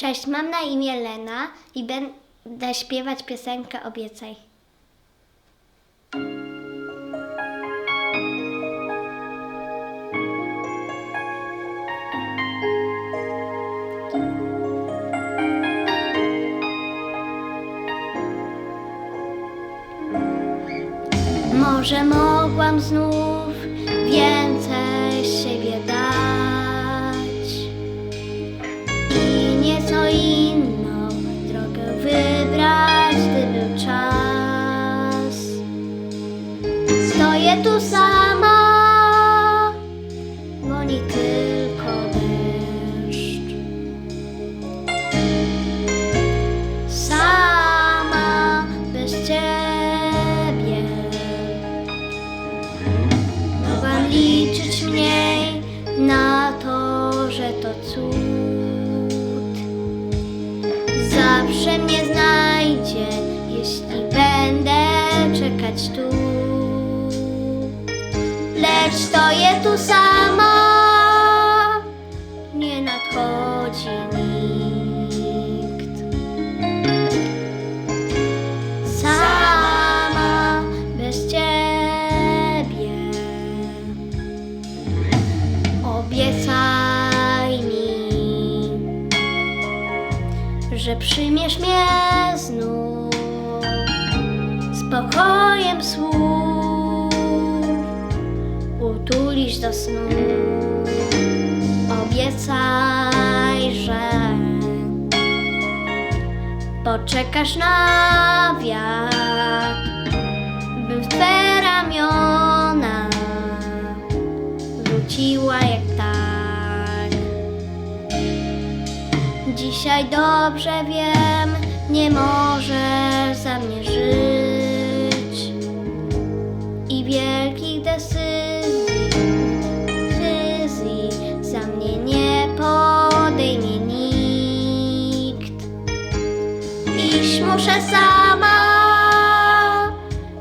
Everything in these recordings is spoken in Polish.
Cześć, mam na imię Lena i będę śpiewać piosenkę Obiecaj. Może mogłam znów tu sama, goni tylko deszcz. Sama bez ciebie mogłam liczyć mniej na to, że to cud. Zawsze mnie znajdzie, jeśli będę czekać tu. Lecz stoję tu sama, nie nadchodzi nikt. Sama bez ciebie. Obiecaj mi, że przyjmiesz mnie znów spokojem słów, utulisz do snu. Obiecaj, że poczekasz na wiatr, bym w Twe ramiona wróciła jak tak. Dzisiaj dobrze wiem, nie możesz za mnie żyć Muszę sama,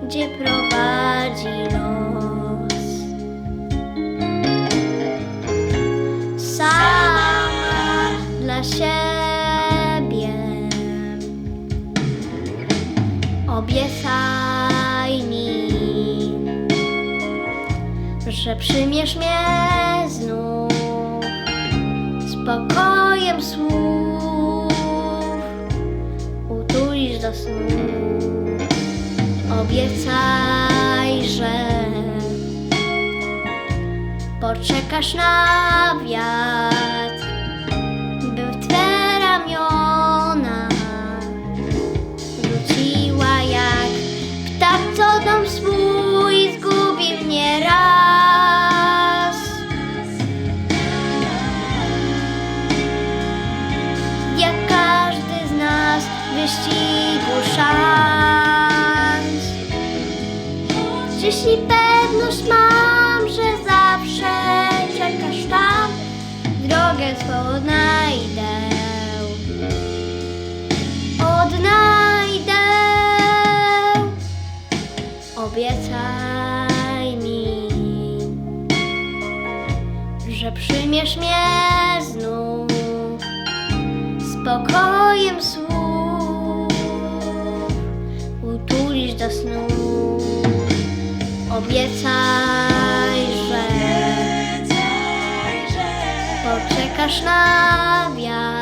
gdzie prowadzi los. Sama dla siebie. Obiecaj mi, że przyjmiesz mnie znów spokojem słów do snu. Obiecaj, że poczekasz na wiatr, bym w Twe ramiona wróciła jak ptak, co dom swój zgubił mnie raz. jak każdy z nas w Jeśli pewność mam, że zawsze czekasz tam, drogę swą odnajdę. Odnajdę. Obiecaj mi że przyjmiesz mnie znów spokojem słów, utulisz do snu. Obiecaj, że poczekasz na wiatr,